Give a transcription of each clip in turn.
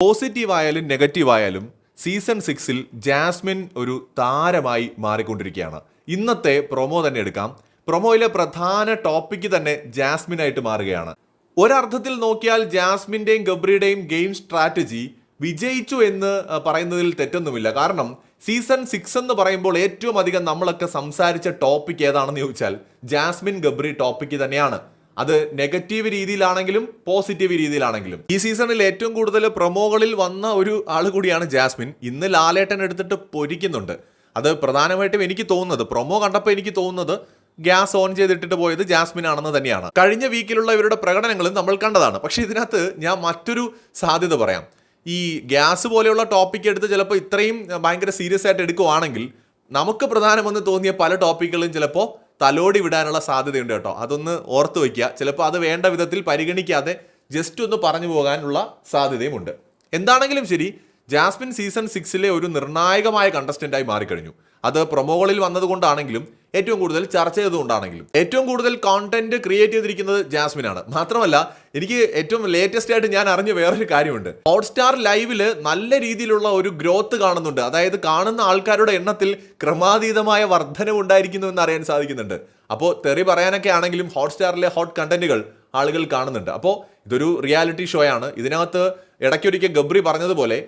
Positive ആയാലും negative ആയാലും season സിക്സിൽ ജാസ്മിൻ ഒരു താരമായി മാറിക്കൊണ്ടിരിക്കുകയാണ്. ഇന്നത്തെ പ്രൊമോ തന്നെ എടുക്കാം. പ്രൊമോയിലെ പ്രധാന ടോപ്പിക്ക് തന്നെ ജാസ്മിൻ ആയിട്ട് മാറുകയാണ്. ഒരർത്ഥത്തിൽ നോക്കിയാൽ ജാസ്മിന്റെയും ഗബ്രിയുടെയും ഗെയിം സ്ട്രാറ്റജി വിജയിച്ചു എന്ന് പറയുന്നതിൽ തെറ്റൊന്നുമില്ല. കാരണം സീസൺ സിക്സ് എന്ന് പറയുമ്പോൾ ഏറ്റവും അധികം നമ്മളൊക്കെ സംസാരിച്ച ടോപ്പിക് ഏതാണെന്ന് ചോദിച്ചാൽ ജാസ്മിൻ ഗബ്രി ടോപ്പിക്ക് തന്നെയാണ്. അത് നെഗറ്റീവ് രീതിയിലാണെങ്കിലും പോസിറ്റീവ് രീതിയിലാണെങ്കിലും. ഈ സീസണിൽ ഏറ്റവും കൂടുതൽ പ്രൊമോകളിൽ വന്ന ഒരു ആൾ കൂടിയാണ് ജാസ്മിൻ. ഇന്ന് ലാലേട്ടൻ എടുത്തിട്ട് പൊരിക്കുന്നുണ്ട്. അത് പ്രധാനമായിട്ടും എനിക്ക് തോന്നുന്നത് പ്രൊമോ കണ്ടപ്പോൾ എനിക്ക് തോന്നുന്നത് ഗ്യാസ് ഓൺ ചെയ്തിട്ടിട്ട് പോയത് ജാസ്മിൻ ആണെന്ന് തന്നെയാണ്. കഴിഞ്ഞ വീക്കിലുള്ള ഇവരുടെ പ്രകടനങ്ങളും നമ്മൾ കണ്ടതാണ്. പക്ഷെ ഇതിനകത്ത് ഞാൻ മറ്റൊരു സാധ്യത പറയാം. ഈ ഗ്യാസ് പോലെയുള്ള ടോപ്പിക് എടുത്ത് ചിലപ്പോൾ ഇത്രയും ഭയങ്കര സീരിയസ് ആയിട്ട് എടുക്കുവാണെങ്കിൽ നമുക്ക് പ്രധാനമെന്ന് തോന്നിയ പല ടോപ്പിക്കുകളും ചിലപ്പോൾ തലോടി വിടാനുള്ള സാധ്യതയുണ്ട് കേട്ടോ. അതൊന്ന് ഓർത്തു വയ്ക്കുക. ചിലപ്പോൾ അത് വേണ്ട വിധത്തിൽ പരിഗണിക്കാതെ ജസ്റ്റ് ഒന്ന് പറഞ്ഞു പോകാനുള്ള സാധ്യതയുമുണ്ട്. എന്താണെങ്കിലും ശരി ജാസ്മിൻ സീസൺ സിക്സിലെ ഒരു നിർണായകമായ കണ്ടസ്റ്റന്റായി മാറിക്കഴിഞ്ഞു. അത് പ്രൊമോകളിൽ വന്നതുകൊണ്ടാണെങ്കിലും ഏറ്റവും കൂടുതൽ ചർച്ച ചെയ്തുകൊണ്ടാണെങ്കിലും. ഏറ്റവും കൂടുതൽ കോണ്ടന്റ് ക്രിയേറ്റ് ചെയ്തിരിക്കുന്നത് ജാസ്മിൻ ആണ് മാത്രമല്ല എനിക്ക് ഏറ്റവും ലേറ്റസ്റ്റ് ആയിട്ട് ഞാൻ അറിഞ്ഞ വേറൊരു കാര്യമുണ്ട്. ഹോട്ട്സ്റ്റാർ ലൈവിൽ നല്ല രീതിയിലുള്ള ഒരു ഗ്രോത്ത് കാണുന്നുണ്ട്. അതായത് കാണുന്ന ആൾക്കാരുടെ എണ്ണത്തിൽ ക്രമാതീതമായ വർധനവ് ഉണ്ടായിരിക്കുന്നു എന്ന് അറിയാൻ സാധിക്കുന്നുണ്ട്. അപ്പോൾ തെറി പറയാനൊക്കെ ആണെങ്കിലും ഹോട്ട്സ്റ്റാറിലെ ഹോട്ട് കണ്ടന്റുകൾ ആളുകൾ കാണുന്നുണ്ട്. അപ്പോൾ ഇതൊരു റിയാലിറ്റി ഷോ ആണ്. ഇതിനകത്ത് ഇടയ്ക്കൊരിക്കൽ ഗബ്രി പറഞ്ഞതുപോലെ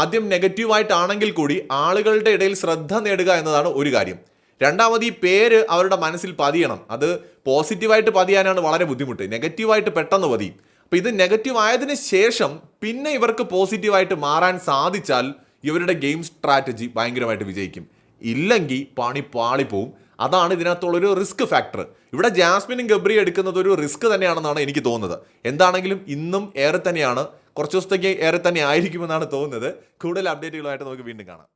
ആദ്യം നെഗറ്റീവായിട്ടാണെങ്കിൽ കൂടി ആളുകളുടെ ഇടയിൽ ശ്രദ്ധ നേടുക എന്നതാണ് ഒരു കാര്യം. രണ്ടാമത് ഈ പേര് അവരുടെ മനസ്സിൽ പതിയണം. അത് പോസിറ്റീവായിട്ട് പതിയാനാണ് വളരെ ബുദ്ധിമുട്ട്. നെഗറ്റീവായിട്ട് പെട്ടെന്ന് പതിയും. അപ്പോൾ ഇത് നെഗറ്റീവ് ആയതിന് ശേഷം പിന്നെ ഇവർക്ക് പോസിറ്റീവായിട്ട് മാറാൻ സാധിച്ചാൽ ഇവരുടെ ഗെയിം സ്ട്രാറ്റജി ഭയങ്കരമായിട്ട് വിജയിക്കും. ഇല്ലെങ്കിൽ പണി പാളിപ്പോവും. അതാണ് ഇതിനകത്തുള്ളൊരു റിസ്ക് ഫാക്ടർ. ഇവിടെ ജാസ്മിനും ഗബ്രി എടുക്കുന്നത് ഒരു റിസ്ക് തന്നെയാണെന്നാണ് എനിക്ക് തോന്നുന്നത്. എന്താണെങ്കിലും ഇന്നും ഏറെ തന്നെയാണ്. കുറച്ച് ദിവസത്തേക്ക് ഏറെ തന്നെ ആയിരിക്കുമെന്നാണ് തോന്നുന്നത്. കൂടുതൽ അപ്ഡേറ്റുകളായിട്ട് നമുക്ക് വീണ്ടും കാണാം.